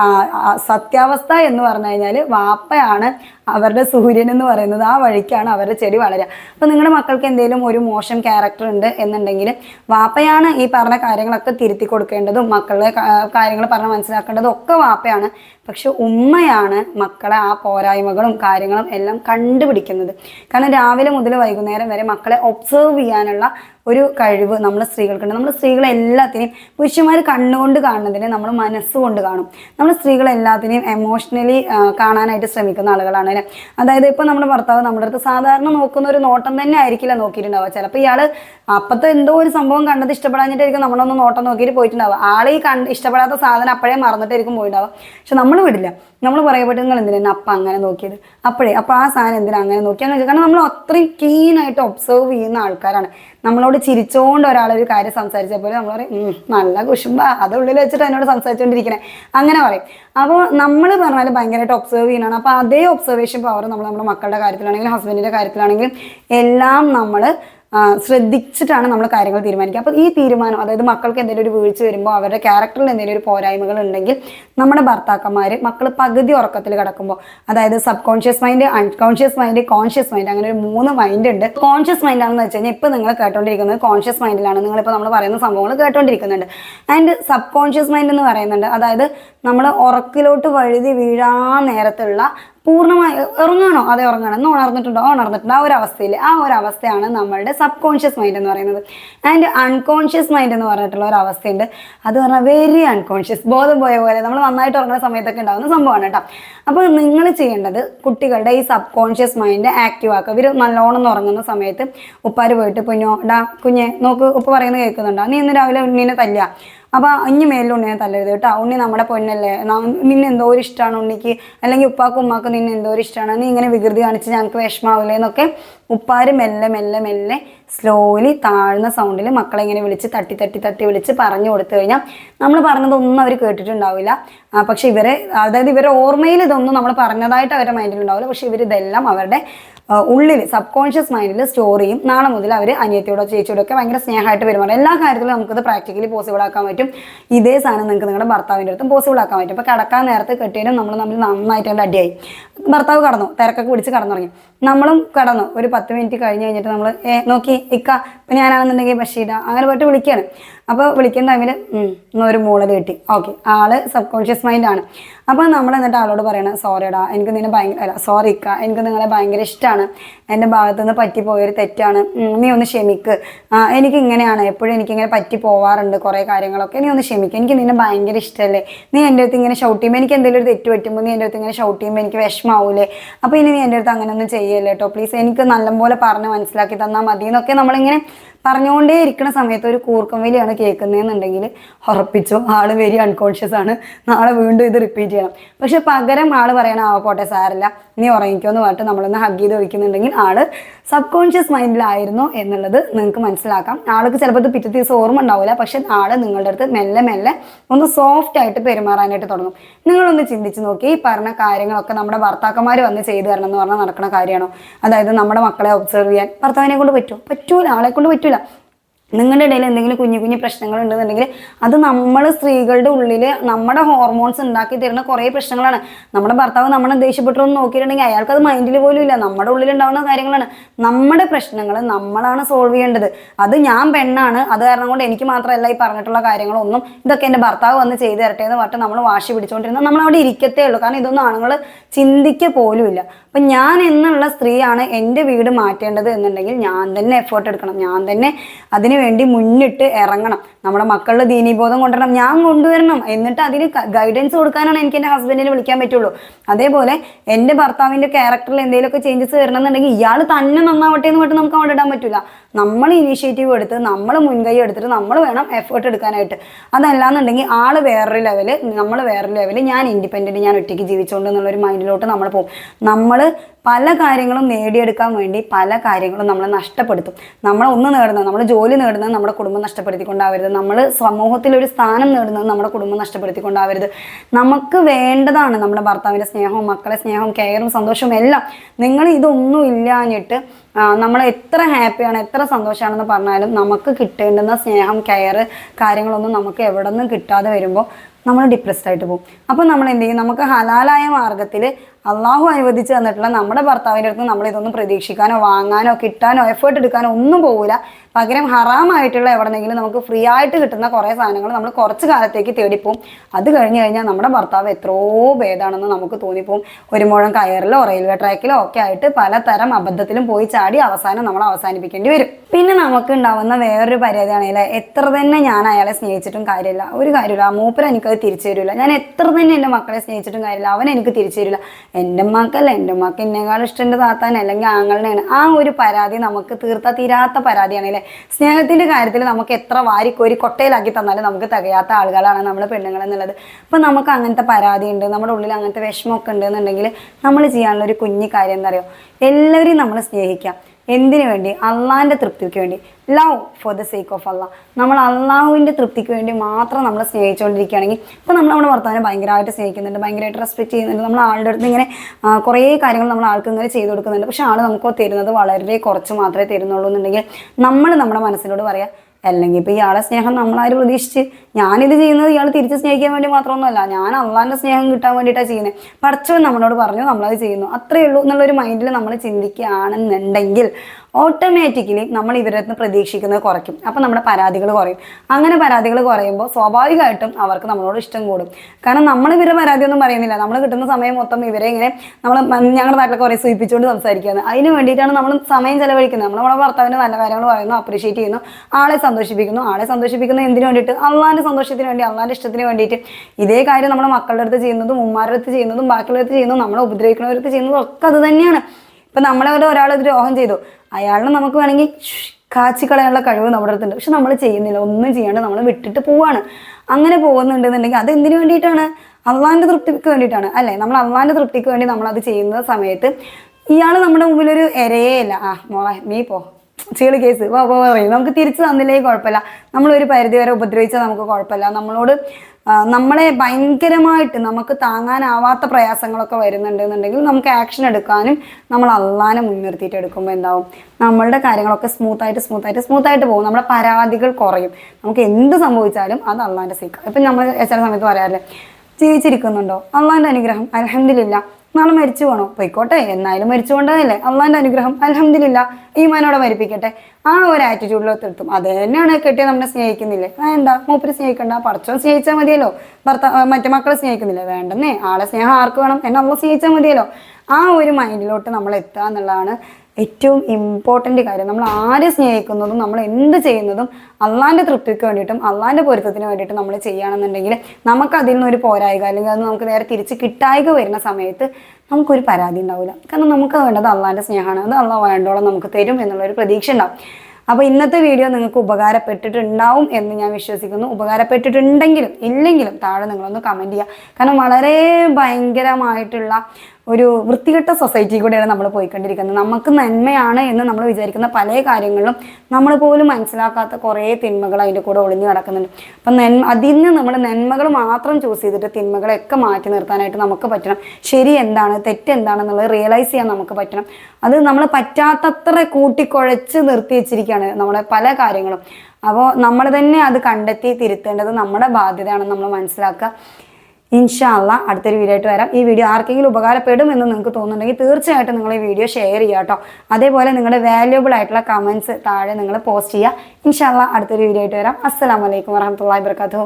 A: സത്യാവസ്ഥ എന്ന് പറഞ്ഞു കഴിഞ്ഞാൽ വാപ്പയാണ് അവരുടെ സൂര്യൻ എന്ന് പറയുന്നത്. ആ വഴിക്കാണ് അവരുടെ ചെടി വളരുക. അപ്പോൾ നിങ്ങളുടെ മക്കൾക്ക് എന്തെങ്കിലും ഒരു മോശം ക്യാരക്ടർ ഉണ്ട് എന്നുണ്ടെങ്കിൽ വാപ്പയാണ് ഈ പറഞ്ഞ കാര്യങ്ങളൊക്കെ തിരുത്തി കൊടുക്കേണ്ടതും മക്കളുടെ കാര്യങ്ങൾ പറഞ്ഞ് മനസ്സിലാക്കേണ്ടതും ഒക്കെ വാപ്പയാണ്. പക്ഷെ ഉമ്മയാണ് മക്കളെ ആ പോരായ്മകളും കാര്യങ്ങളും എല്ലാം കണ്ടുപിടിക്കുന്നത്. കാരണം രാവിലെ മുതൽ വൈകുന്നേരം വരെ മക്കളെ ഒബ്സർവ് ചെയ്യാനുള്ള ഒരു കഴിവ് നമ്മൾ സ്ത്രീകൾക്കുണ്ട്. നമ്മൾ സ്ത്രീകളെ എല്ലാത്തിനെയും പുരുഷന്മാർ കണ്ണുകൊണ്ട് കാണുന്നതിനെ നമ്മൾ മനസ്സുകൊണ്ട് കാണും. നമ്മൾ സ്ത്രീകളെ എല്ലാത്തിനെയും എമോഷണലി കാണാനായിട്ട് ശ്രമിക്കുന്ന ആളുകളാണ് അതായത് ഇപ്പോൾ നമ്മുടെ ഭർത്താവ് നമ്മുടെ അടുത്ത് സാധാരണ നോക്കുന്ന ഒരു നോട്ടം തന്നെ ആയിരിക്കില്ല നോക്കിയിട്ടുണ്ടാവുക. ചിലപ്പോൾ ഇയാൾ അപ്പത്തെ എന്തോ ഒരു സംഭവം കണ്ടത് ഇഷ്ടപ്പെടാഞ്ഞിട്ടായിരിക്കും നമ്മളൊന്ന് നോട്ടം നോക്കിയിട്ട് പോയിട്ടുണ്ടാവുക. ആളെ ഈ കണ്ട് ഇഷ്ടപ്പെടാത്ത സാധനം അപ്പോഴേ മറന്നിട്ടായിരിക്കും പോയിട്ടുണ്ടാവുക. പക്ഷെ നമ്മൾ വിടില്ല. നമ്മൾ പറയപ്പെട്ട് നിങ്ങൾ എന്തിനാണ് അപ്പം അങ്ങനെ നോക്കിയത്? അപ്പോഴേ അപ്പോൾ ആ സാധനം എന്തിനാണ് അങ്ങനെ നോക്കി കാരണം നമ്മൾ അത്രയും ക്ലീനായിട്ട് ഒബ്സർവ് ചെയ്യുന്ന ആൾക്കാരാണ്. നമ്മളോട് ചിരിച്ചോണ്ട് ഒരു കാര്യം സംസാരിച്ചപ്പോൾ നമ്മൾ പറയും നല്ല കുശുമ്പ അത് ഉള്ളിൽ വെച്ചിട്ട് എന്നോട് സംസാരിച്ചുകൊണ്ടിരിക്കണേ അങ്ങനെ പറയും. അപ്പോൾ നമ്മൾ പറഞ്ഞാൽ ഭയങ്കരമായിട്ട് ഒബ്സർവ് ചെയ്യുന്നതാണ്. അപ്പോൾ അതേ ഒബ്സർവേഷൻ പവർ നമ്മൾ നമ്മുടെ മക്കളുടെ കാര്യത്തിലാണെങ്കിലും ഹസ്ബൻഡിന്റെ കാര്യത്തിലാണെങ്കിലും എല്ലാം നമ്മൾ ശ്രദ്ധിച്ചിട്ടാണ് നമ്മൾ കാര്യങ്ങൾ തീരുമാനിക്കുക. അപ്പോൾ ഈ തീരുമാനം അതായത് മക്കൾക്ക് എന്തെങ്കിലും ഒരു വീഴ്ച വരുമ്പോൾ അവരുടെ ക്യാരക്ടറിൽ എന്തെങ്കിലും ഒരു പോരായ്മകൾ ഉണ്ടെങ്കിൽ നമ്മുടെ ഭർത്താക്കന്മാർ മക്കൾ പകുതി ഉറക്കത്തിൽ കിടക്കുമ്പോൾ അതായത് subconscious mind unconscious mind conscious mind അങ്ങനെ ഒരു മൂന്ന് മൈൻഡ് ഉണ്ട്. കോൺഷ്യസ് മൈൻഡ് ആണെന്ന് വെച്ച് കഴിഞ്ഞാൽ ഇപ്പോൾ നിങ്ങൾ കേട്ടോണ്ടിരിക്കുന്നത് കോൺഷ്യസ് മൈൻഡിലാണ് നിങ്ങളിപ്പോൾ നമ്മൾ പറയുന്ന സംഭവങ്ങൾ കേട്ടോണ്ടിരിക്കുന്നുണ്ട്. ആൻഡ് സബ് കോൺഷ്യസ് മൈൻഡ് എന്ന് പറയുന്നുണ്ട്. അതായത് നമ്മൾ ഉറക്കിലോട്ട് വഴുതി വീഴാൻ നേരത്തുള്ള പൂർണമായി ഉറങ്ങാണോ അതെ ഉറങ്ങണം എന്ന് ഉണർന്നിട്ടുണ്ടോ? ഉണർന്നിട്ടുണ്ടോ. ആ ഒരു അവസ്ഥയിൽ ആ ഒരു അവസ്ഥയാണ് നമ്മളുടെ സബ് കോൺഷ്യസ് മൈൻഡ് എന്ന് പറയുന്നത്. ആൻഡ് അൺകോൺഷ്യസ് മൈൻഡ് എന്ന് പറഞ്ഞിട്ടുള്ള ഒരു അവസ്ഥയുണ്ട്. അത് പറഞ്ഞാൽ വെരി അൺകോൺഷ്യസ് ബോധം പോയ പോലെ. നമ്മൾ നന്നായിട്ട് ഉറങ്ങുന്ന സമയത്തൊക്കെ ഉണ്ടാകുന്ന സംഭവമാണ് കേട്ടോ. അപ്പോൾ നിങ്ങൾ ചെയ്യേണ്ടത് കുട്ടികളുടെ ഈ സബ് കോൺഷ്യസ് മൈൻഡ് ആക്റ്റീവ് ആക്കുക. ഇവർ നല്ലോണം ഉറങ്ങുന്ന സമയത്ത് ഉപ്പാർ പോയിട്ട് കുഞ്ഞോ ഡാ കുഞ്ഞെ നോക്ക് ഉപ്പ് പറയുന്നത് കേൾക്കുന്നുണ്ടോ? നീ ഇന്ന് രാവിലെ ഉണ്ണീനെ തല്ലുക. അപ്പൊ ഇനി മേലിൽ ഉണ്ണിനെ തല്ലരുത് കേട്ടോ. ഉണ്ണി നമ്മുടെ പൊന്നല്ലേ. നിന്നെ എന്തോ ഒരു ഇഷ്ടമാണ് ഉണ്ണിക്ക്. അല്ലെങ്കിൽ ഉപ്പാക്കും ഉമ്മാക്കും നിന്നെന്തോ ഒരു ഇഷ്ടമാണ് നീ ഇങ്ങനെ വികൃതി കാണിച്ച് ഞങ്ങൾക്ക് വിഷമാവില്ലേ എന്നൊക്കെ ഉപ്പാര് മെല്ലെ മെല്ലെ മെല്ലെ സ്ലോലി താഴ്ന്ന സൗണ്ടിൽ മക്കളെ ഇങ്ങനെ വിളിച്ച് തട്ടി തട്ടി തട്ടി വിളിച്ച് പറഞ്ഞു കൊടുത്തു കഴിഞ്ഞാൽ നമ്മൾ പറഞ്ഞതൊന്നും അവർ കേട്ടിട്ടുണ്ടാവില്ല. പക്ഷെ ഇവരെ അതായത് ഇവരുടെ ഓർമ്മയിൽ ഇതൊന്നും നമ്മൾ പറഞ്ഞതായിട്ട് അവരുടെ മൈൻഡിൽ ഉണ്ടാവില്ല. പക്ഷെ ഇവരിതെല്ലാം അവരുടെ ഉള്ളിൽ സബ് കോൺഷ്യസ് മൈൻഡിൽ സ്റ്റോർ ചെയ്യും. നാളെ മുതൽ അവർ അനിയത്തിയോടോ ചേച്ചിയോടോ ഒക്കെ ഭയങ്കര സ്നേഹമായിട്ട് പെരുമാറും. എല്ലാ കാര്യത്തിലും നമുക്കത് പ്രാക്ടിക്കലി പോസിബിൾ ആക്കാൻ പറ്റും. ഇതേ സാധനം നിങ്ങൾക്ക് നിങ്ങളുടെ ഭർത്താവിന്റെ അടുത്തും പോസിബിൾ ആക്കാൻ പറ്റും. അപ്പോൾ കിടക്കാൻ നേരത്തെ കെട്ടിയാലും നമ്മൾ നമ്മൾ നന്നായിട്ട് അതിന്റെ അടിയായി. ഭർത്താവ് കടന്നു തിരക്കൊക്കെ പിടിച്ച് കടന്നുറങ്ങി. നമ്മളും കടന്നു. ഒരു പത്ത് മിനിറ്റ് കഴിഞ്ഞ് കഴിഞ്ഞിട്ട് നമ്മൾ നോക്കി ഇക്ക ഇപ്പം ഞാനാണെന്നുണ്ടെങ്കിൽ ബഷീര അങ്ങനെ പോയിട്ട് വിളിക്കുകയാണ് അപ്പോൾ വിളിക്കുന്ന ടൈമിൽ ഒരു മൂളൽ കിട്ടി. ഓക്കെ ആൾ സബ് കോൺഷ്യസ് മൈൻഡാണ് അപ്പോൾ നമ്മൾ എന്നിട്ട് ആളോട് പറയണം സോറിടാ എനിക്ക് നിന്നെ ഭയങ്കര അല്ല സോറി ഇക്ക എനിക്ക് നിങ്ങളെ ഭയങ്കര ഇഷ്ടമാണ് എന്റെ ഭാഗത്തുനിന്ന് പറ്റിപ്പോയൊരു തെറ്റാണ്. നീ ഒന്ന് ക്ഷമിക്ക്. എനിക്ക് ഇങ്ങനെയാണ്. എപ്പോഴും എനിക്കിങ്ങനെ പറ്റി പോവാറുണ്ട് കുറേ കാര്യങ്ങളൊക്കെ. നീ ഒന്ന് ക്ഷമിക്ക്. എനിക്ക് നിന്നെ ഭയങ്കര ഇഷ്ടമല്ലേ നീ എന്റെ അടുത്ത് ഇങ്ങനെ ഷൗട്ട് ചെയ്യുമ്പോൾ എനിക്ക് എന്തെങ്കിലും ഒരു തെറ്റ് പറ്റുമ്പോൾ നീ എന്റെ അടുത്ത് ഇങ്ങനെ ഷൗട്ട് ചെയ്യുമ്പോൾ എനിക്ക് വിഷമാവൂലേ? അപ്പോൾ ഇനി നീ എന്റെ അടുത്ത് അങ്ങനെ ഒന്നും ചെയ്യല്ലേ കേട്ടോ പ്ലീസ് എനിക്ക് നല്ലപോലെ പറഞ്ഞ് മനസ്സിലാക്കി തന്നാൽ മതി. എന്നൊക്കെ നമ്മളിങ്ങനെ പറഞ്ഞുകൊണ്ടേ ഇരിക്കുന്ന സമയത്ത് ഒരു കൂർക്കം വലിയാണ് കേൾക്കുന്നതെന്നുണ്ടെങ്കിൽ ഉറപ്പിച്ചു? ആൾ വെരി അൺകോൺഷ്യസ് ആണ്. നാളെ വീണ്ടും ഇത് റിപ്പീറ്റ് ചെയ്യണം. പക്ഷെ പകരം ആൾ പറയണ ആ പോട്ടെ നീ ഉറങ്ങിക്കോ എന്ന് പറഞ്ഞിട്ട് നമ്മളൊന്ന് ഹഗ് ചെയ്ത് വിളിക്കുന്നുണ്ടെങ്കിൽ ആൾ സബ് കോൺഷ്യസ് മൈൻഡിലായിരുന്നു എന്നുള്ളത് നിങ്ങൾക്ക് മനസ്സിലാക്കാം. ആൾക്ക് ചിലപ്പോൾ ഇത് പിറ്റേ ദിവസം ഓർമ്മ ഉണ്ടാവില്ല പക്ഷെ ആൾ നിങ്ങളുടെ അടുത്ത് മെല്ലെ മെല്ലെ ഒന്ന് സോഫ്റ്റ് ആയിട്ട് പെരുമാറാനായിട്ട് തുടങ്ങും. നിങ്ങളൊന്ന് ചിന്തിച്ച് നോക്കി. ഈ പറഞ്ഞ കാര്യങ്ങളൊക്കെ നമ്മുടെ ഭർത്താക്കന്മാർ വന്ന് ചെയ്തു തരണം എന്ന് പറഞ്ഞാൽ നടക്കുന്ന കാര്യമാണോ? അതായത് നമ്മുടെ മക്കളെ ഒബ്സർവ് ചെയ്യാൻ ഭർത്താവിനെ കൊണ്ട് പറ്റുമോ പറ്റൂല. ആളെ കൊണ്ട് പറ്റൂല. നിങ്ങളുടെ ഇടയിൽ എന്തെങ്കിലും കുഞ്ഞു കുഞ്ഞു പ്രശ്നങ്ങൾ ഉണ്ടെന്നുണ്ടെങ്കിൽ അത് നമ്മൾ സ്ത്രീകളുടെ ഉള്ളിൽ നമ്മുടെ ഹോർമോൺസ് ഉണ്ടാക്കി തരുന്ന കുറേ പ്രശ്നങ്ങളാണ്. നമ്മുടെ ഭർത്താവ് നമ്മളെ ദേഷ്യപ്പെട്ടൊന്ന് നോക്കിയിട്ടുണ്ടെങ്കിൽ അയാൾക്ക് അത് മൈൻഡിൽ പോലും ഇല്ല. നമ്മുടെ ഉള്ളിൽ ഉണ്ടാവുന്ന കാര്യങ്ങളാണ്. നമ്മുടെ പ്രശ്നങ്ങൾ നമ്മളാണ് സോൾവ് ചെയ്യേണ്ടത്. അത് ഞാൻ പെണ്ണാണ്. അത് കാരണം കൊണ്ട് എനിക്ക് മാത്രമല്ല ഈ പറഞ്ഞിട്ടുള്ള കാര്യങ്ങളൊന്നും ഇതൊക്കെ എന്റെ ഭർത്താവ് വന്ന് ചെയ്തു തരട്ടെ എന്ന് പറഞ്ഞിട്ട് നമ്മൾ വാശി പിടിച്ചുകൊണ്ടിരുന്ന നമ്മൾ അവിടെ ഇരിക്കത്തേ ഉള്ളൂ. കാരണം ഇതൊന്നും ആണുങ്ങൾ ചിന്തിക്കുക ഇല്ല. അപ്പം ഞാൻ എന്നുള്ള സ്ത്രീയാണ് എന്റെ വീട് മാറ്റേണ്ടത് എന്നുണ്ടെങ്കിൽ ഞാൻ തന്നെ എഫേർട്ട് എടുക്കണം. ഞാൻ തന്നെ അതിനു വേണ്ടി മുന്നിട്ട് ഇറങ്ങണം. നമ്മുടെ മക്കളുടെ ദീനീബോധം കൊണ്ടുവരണം ഞാൻ കൊണ്ടുവരണം. എന്നിട്ട് അതിന് ഗൈഡൻസ് കൊടുക്കാനാണ് എനിക്ക് എന്റെ ഹസ്ബൻഡിനെ വിളിക്കാൻ പറ്റുള്ളൂ. അതേപോലെ എന്റെ ഭർത്താവിന്റെ ക്യാരക്ടറിൽ എന്തെങ്കിലുമൊക്കെ ചേഞ്ചസ് വരണമെന്നുണ്ടെങ്കിൽ ഇയാൾ തന്നെ നന്നാവട്ടെ എന്ന് പറഞ്ഞിട്ട് നമുക്ക് അവിടെ ഇടാൻ പറ്റില്ല നമ്മൾ ഇനീഷ്യേറ്റീവ് എടുത്ത് നമ്മൾ മുൻകൈ എടുത്തിട്ട് നമ്മൾ വേണം എഫേർട്ട് എടുക്കാനായിട്ട്. അതല്ലാന്നുണ്ടെങ്കിൽ ആൾ വേറൊരു ലെവൽ നമ്മൾ വേറൊരു ലെവൽ ഞാൻ ഇൻഡിപെൻഡന്റ് ഞാൻ ഒറ്റയ്ക്ക് ജീവിച്ചുകൊണ്ട് എന്നുള്ളൊരു മൈൻഡിലോട്ട് നമ്മൾ പോകും. നമ്മൾ പല കാര്യങ്ങളും നേടിയെടുക്കാൻ വേണ്ടി പല കാര്യങ്ങളും നമ്മൾ നഷ്ടപ്പെടുത്തും. നമ്മൾ ഒന്ന് നേടുന്നത് നമ്മൾ ജോലി നേടുന്നത് നമ്മുടെ കുടുംബം നഷ്ടപ്പെടുത്തിക്കൊണ്ടാവരുത്. നമ്മൾ സമൂഹത്തിൽ ഒരു സ്ഥാനം നേടുന്നത് നമ്മുടെ കുടുംബം നഷ്ടപ്പെടുത്തിക്കൊണ്ടാവരുത്. നമുക്ക് വേണ്ടതാണ് നമ്മുടെ ഭർത്താവിന്റെ സ്നേഹവും മക്കളെ സ്നേഹവും കെയറും സന്തോഷവും എല്ലാം. നിങ്ങൾ ഇതൊന്നും ഇല്ലാഞ്ഞിട്ട് നമ്മൾ എത്ര ഹാപ്പിയാണ് എത്ര സന്തോഷമാണെന്ന് പറഞ്ഞാലും നമുക്ക് കിട്ടേണ്ടുന്ന സ്നേഹം കെയർ കാര്യങ്ങളൊന്നും നമുക്ക് എവിടെ നിന്നും കിട്ടാതെ വരുമ്പോൾ നമ്മൾ ഡിപ്രസ്ഡ് ആയിട്ട് പോകും. അപ്പോൾ നമ്മൾ എന്ത് ചെയ്യും? നമുക്ക് ഹലാലായ മാർഗത്തിൽ അള്ളാഹു അനുവദിച്ച് തന്നിട്ടുള്ള നമ്മുടെ ഭർത്താവിന്റെ അടുത്ത് നമ്മൾ ഇതൊന്നും പ്രതീക്ഷിക്കാനോ വാങ്ങാനോ കിട്ടാനോ എഫേർട്ട് എടുക്കാനോ ഒന്നും പോകില്ല പകരം ഹറാമായിട്ടുള്ള എവിടെന്നെങ്കിലും നമുക്ക് ഫ്രീ ആയിട്ട് കിട്ടുന്ന കുറേ സാധനങ്ങൾ നമ്മൾ കുറച്ച് കാലത്തേക്ക് തേടിപ്പോവും. അത് കഴിഞ്ഞ് കഴിഞ്ഞാൽ നമ്മുടെ ഭർത്താവ് എത്രയോ ഭേദമാണെന്ന് നമുക്ക് തോന്നിപ്പോവും. ഒരു മുഴം കയറിലോ റെയിൽവേ ട്രാക്കിലോ ഒക്കെ ആയിട്ട് പലതരം അബദ്ധത്തിലും പോയി ചാടി അവസാനം നമ്മൾ അവസാനിപ്പിക്കേണ്ടി വരും. പിന്നെ നമുക്ക് ഉണ്ടാവുന്ന വേറൊരു പരാതിയാണെങ്കിൽ എത്ര തന്നെ ഞാൻ അയാളെ സ്നേഹിച്ചിട്ടും കാര്യമില്ല. ഒരു കാര്യമില്ല. മൂപ്പർ എനിക്കത് തിരിച്ചു തരില്ല ഞാൻ എത്ര തന്നെ എന്റെ മക്കളെ സ്നേഹിച്ചിട്ടും കാര്യമില്ല. അവൻ എനിക്ക് തിരിച്ചു തരില്ല എന്റെ മക്കല്ല എന്റെ മക്ക എന്നെക്കാളും ഇഷ്ടം എന്റെ താത്താൻ അല്ലെങ്കിൽ ആങ്ങളുടെയാണ് ആ ഒരു പരാതി നമുക്ക് തീർത്ത തീരാത്ത പരാതിയാണ്. അല്ലേ? സ്നേഹത്തിന്റെ കാര്യത്തിൽ നമുക്ക് എത്ര വാരിക്കോരി കൊട്ടയിലാക്കി തന്നാലും നമുക്ക് തികയാത്ത ആളുകളാണ് നമ്മൾ പെണ്ണുങ്ങൾ എന്നുള്ളത്. അപ്പം നമുക്ക് അങ്ങനത്തെ പരാതി ഉണ്ട് നമ്മുടെ ഉള്ളിൽ അങ്ങനത്തെ വിഷമമൊക്കെ ഉണ്ട് എന്നുണ്ടെങ്കിൽ നമ്മൾ ചെയ്യാനുള്ള ഒരു കുഞ്ഞു കാര്യം എന്താ പറയുക എല്ലാവരെയും നമ്മൾ സ്നേഹിക്കാം. എന്തിനു വേണ്ടി? അള്ളാഹിന്റെ തൃപ്തിക്ക് വേണ്ടി. Love for the sake of Allah നമ്മൾ അള്ളാഹുവിന്റെ തൃപ്തിക്ക് വേണ്ടി മാത്രം നമ്മൾ സ്നേഹിച്ചുകൊണ്ടിരിക്കുകയാണെങ്കിൽ ഇപ്പോൾ നമ്മൾ നമ്മുടെ ഭർത്താവിനെ ഭയങ്കരമായിട്ട് സ്നേഹിക്കുന്നുണ്ട് ഭയങ്കരമായിട്ട് റെസ്പെക്ട് ചെയ്യുന്നുണ്ട്. നമ്മൾ ആളുടെ അടുത്ത് ഇങ്ങനെ കുറേ കാര്യങ്ങൾ നമ്മൾ ആൾക്ക് ഇങ്ങനെ ചെയ്തു കൊടുക്കുന്നുണ്ട്. പക്ഷേ ആൾ നമുക്ക് തരുന്നത് വളരെ കുറച്ച് മാത്രമേ തരുന്നുള്ളൂ എന്നുണ്ടെങ്കിൽ നമ്മൾ നമ്മുടെ മനസ്സിനോട് പറയാം അല്ലെങ്കിൽ ഇപ്പോൾ ഇയാളെ സ്നേഹം നമ്മളാരും പ്രതീക്ഷിച്ച് ഞാനിത് ചെയ്യുന്നത് ഇയാൾ തിരിച്ച് സ്നേഹിക്കാൻ വേണ്ടി മാത്രമൊന്നുമല്ല. ഞാൻ അള്ളാന്റെ സ്നേഹം കിട്ടാൻ വേണ്ടിയിട്ടാണ് ചെയ്യുന്നത് പഠിച്ചവൻ നമ്മളോട് പറഞ്ഞു നമ്മളത് ചെയ്യുന്നു. അത്രയേ ഉള്ളൂ എന്നുള്ളൊരു മൈൻഡിൽ നമ്മൾ ചിന്തിക്കുകയാണെന്നുണ്ടെങ്കിൽ ഓട്ടോമാറ്റിക്കലി നമ്മൾ ഇവരുടെ അടുത്ത് പ്രതീക്ഷിക്കുന്നത് കുറയ്ക്കും. അപ്പോൾ നമ്മുടെ പരാതികൾ കുറയും. അങ്ങനെ പരാതികൾ കുറയുമ്പോൾ സ്വാഭാവികമായിട്ടും അവർക്ക് നമ്മളോട് ഇഷ്ടം കൂടും. കാരണം നമ്മൾ ഇവരുടെ പരാതിയൊന്നും പറയുന്നില്ല. നമ്മൾ കിട്ടുന്ന സമയം മൊത്തം ഇവരെ ഇങ്ങനെ നമ്മൾ ഞങ്ങളുടെ നാട്ടിലൊക്കെ കുറേ സൂചിപ്പിച്ചുകൊണ്ട് സംസാരിക്കുന്നത് അതിന് വേണ്ടിയിട്ടാണ് നമ്മൾ സമയം ചെലവഴിക്കുന്നത്. നമ്മൾ നമ്മുടെ ഭർത്താവിന്റെ നല്ല കാര്യങ്ങൾ പറയുന്നു അപ്രീഷിയേറ്റ് ചെയ്യുന്നു ആളെ സന്തോഷിപ്പിക്കുന്നു. ആളെ സന്തോഷിപ്പിക്കുന്ന എന്തിനു വേണ്ടിയിട്ട്? അള്ളാന്റെ സന്തോഷത്തിന് വേണ്ടി അള്ളാന്റെ ഇഷ്ടത്തിന് വേണ്ടിയിട്ട്. ഇതേ കാര്യം നമ്മുടെ മക്കളുടെ അടുത്ത് ചെയ്യുന്നതും ഉമ്മാരുടെ അടുത്ത് ചെയ്യുന്നതും ബാക്കിയുള്ളവരുടെ അടുത്ത് ചെയ്യുന്നതും നമ്മളെ ഉപദ്രവിക്കുന്നവരുടെ അടുത്ത് ചെയ്യുന്നതും ഒക്കെ അത് തന്നെയാണ്. ഇപ്പം നമ്മളെ വരെ ഒരാൾ ദ്രോഹം ചെയ്തു. അയാളിനെ നമുക്ക് വേണമെങ്കിൽ കാച്ചി കളയാനുള്ള കഴിവ് നമ്മുടെ അടുത്തുണ്ട്. പക്ഷെ നമ്മൾ ചെയ്യുന്നില്ല. ഒന്നും ചെയ്യാണ്ട് നമ്മൾ വിട്ടിട്ട് പോവാണ്. അങ്ങനെ പോകുന്നുണ്ടെന്നുണ്ടെങ്കിൽ അത് എന്തിനു വേണ്ടിയിട്ടാണ്? അള്ളാന്റെ തൃപ്തിക്ക് വേണ്ടിയിട്ടാണ്. അല്ലേ? നമ്മൾ അള്ളാന്റെ തൃപ്തിക്ക് വേണ്ടി നമ്മൾ അത് ചെയ്യുന്ന സമയത്ത് ഇയാൾ നമ്മുടെ മുമ്പിലൊരു ഇരയേ ഇല്ല. ആ മോളെ നീ പോ. ചീൾ കേസ്. വാ വാ പറയും നമുക്ക് തിരിച്ചു തന്നില്ലേ? കുഴപ്പമില്ല. നമ്മളൊരു പരിധി വരെ ഉപദ്രവിച്ചാൽ നമുക്ക് കുഴപ്പമില്ല. നമ്മളോട് നമ്മളെ ഭയങ്കരമായിട്ട് നമുക്ക് താങ്ങാനാവാത്ത പ്രയാസങ്ങളൊക്കെ വരുന്നുണ്ടെന്നുണ്ടെങ്കിൽ നമുക്ക് ആക്ഷൻ എടുക്കാനും നമ്മൾ അള്ളാനെ മുൻനിർത്തിയിട്ട് എടുക്കുമ്പോൾ എന്താവും? നമ്മളുടെ കാര്യങ്ങളൊക്കെ സ്മൂത്തായിട്ട് സ്മൂത്തായിട്ട് സ്മൂത്തായിട്ട് പോകും. നമ്മുടെ പരാതികൾ കുറയും. നമുക്ക് എന്ത് സംഭവിച്ചാലും അത് അള്ളാന്റെ സീക്ക ഇപ്പം നമ്മൾ ചില സമയത്ത് പറയാറില്ലേ ജീവിച്ചിരിക്കുന്നുണ്ടോ? അള്ളാന്റെ അനുഗ്രഹം അലഹമില്ല നാളെ മരിച്ചു പോകണോ പോയിക്കോട്ടെ എന്നാലും മരിച്ചു കൊണ്ടതല്ലേ അള്ളാന്റെ അനുഗ്രഹം. അലഹമില്ല ഈ മനോടെ മരിപ്പിക്കട്ടെ. ആ ഒരു ആറ്റിറ്റ്യൂഡിലോട്ട് എത്തും അത് തന്നെയാണ് കെട്ടിയ നമ്മളെ സ്നേഹിക്കുന്നില്ലേ? വേണ്ട മൂപ്പര് സ്നേഹിക്കണ്ട പറച്ചോ സ്നേഹിച്ചാൽ മതിയല്ലോ. ഭർത്ത മറ്റു മക്കളെ സ്നേഹിക്കുന്നില്ലേ? വേണ്ടെന്നേ. ആളെ സ്നേഹം ആർക്ക് വേണം. എന്നെ അള്ള സ്നേഹിച്ചാൽ മതിയല്ലോ. ആ ഒരു മൈൻഡിലോട്ട് നമ്മൾ എത്തുക എന്നുള്ളതാണ് ഏറ്റവും ഇമ്പോർട്ടന്റ് കാര്യം. നമ്മൾ ആരെ സ്നേഹിക്കുന്നതും നമ്മൾ എന്ത് ചെയ്യുന്നതും അള്ളാന്റെ തൃപ്തിക്ക് വേണ്ടിയിട്ടും അള്ളാന്റെ പൊരുത്തത്തിന് വേണ്ടിയിട്ടും നമ്മൾ ചെയ്യുകയാണെന്നുണ്ടെങ്കിൽ നമുക്ക് അതിൽ നിന്നൊരു പോരായിക അല്ലെങ്കിൽ അത് നമുക്ക് നേരെ തിരിച്ച് കിട്ടായിക വരുന്ന സമയത്ത് നമുക്കൊരു പരാതി ഉണ്ടാവില്ല. കാരണം നമുക്ക് വേണ്ടത് അള്ളാന്റെ സ്നേഹമാണ്. അത് അള്ളാഹ് വേണ്ടോളം നമുക്ക് തരും എന്നുള്ളൊരു പ്രതീക്ഷ ഉണ്ടാവും. അപ്പോൾ ഇന്നത്തെ വീഡിയോ നിങ്ങൾക്ക് ഉപകാരപ്പെട്ടിട്ടുണ്ടാവും എന്ന് ഞാൻ വിശ്വസിക്കുന്നു. ഉപകാരപ്പെട്ടിട്ടുണ്ടെങ്കിലും ഇല്ലെങ്കിലും താഴെ നിങ്ങളൊന്ന് കമന്റ് ചെയ്യുക. കാരണം വളരെ ഭയങ്കരമായിട്ടുള്ള ഒരു വൃത്തികെട്ട സൊസൈറ്റി കൂടെയാണ് നമ്മൾ പോയിക്കൊണ്ടിരിക്കുന്നത്. നമുക്ക് നന്മയാണ് എന്ന് നമ്മൾ വിചാരിക്കുന്ന പല കാര്യങ്ങളും നമ്മൾ പോലും മനസ്സിലാക്കാത്ത കുറേ തിന്മകൾ അതിന്റെ കൂടെ ഒളിഞ്ഞു കിടക്കുന്നുണ്ട്. അപ്പം നന്മ അതിൽ നിന്ന് നമ്മൾ നന്മകൾ മാത്രം ചൂസ് ചെയ്തിട്ട് തിന്മകളെയൊക്കെ മാറ്റി നിർത്താനായിട്ട് നമുക്ക് പറ്റണം. ശരി എന്താണ് തെറ്റ് എന്താണെന്നുള്ളത് റിയലൈസ് ചെയ്യാൻ നമുക്ക് പറ്റണം. അത് നമ്മൾ പറ്റാത്തത്ര കൂട്ടിക്കുഴച്ച് നിർത്തി വെച്ചിരിക്കുകയാണ് നമ്മുടെ പല കാര്യങ്ങളും. അപ്പോൾ നമ്മൾ തന്നെ അത് കണ്ടെത്തി തിരുത്തേണ്ടത് നമ്മുടെ ബാധ്യതയാണെന്ന് നമ്മൾ മനസ്സിലാക്കുക. ഇൻഷാല്ല അടുത്തൊരു വീഡിയോ ആയിട്ട് വരാം. ഈ വീഡിയോ ആർക്കെങ്കിലും ഉപകാരപ്പെടും എന്ന് നിങ്ങൾക്ക് തോന്നുന്നുണ്ടെങ്കിൽ തീർച്ചയായിട്ടും നിങ്ങൾ ഈ വീഡിയോ ഷെയർ ചെയ്യുക കേട്ടോ അതേപോലെ നിങ്ങളുടെ വാല്യൂബിൾ ആയിട്ടുള്ള കമൻസ് താഴെ നിങ്ങൾ പോസ്റ്റ് ചെയ്യുക. ഇൻഷാല്ല അടുത്തൊരു വീഡിയോ ആയിട്ട് വരാം. അസ്സാം വലൈക്കും വരഹമുല്ലാ വർക്കാത്തു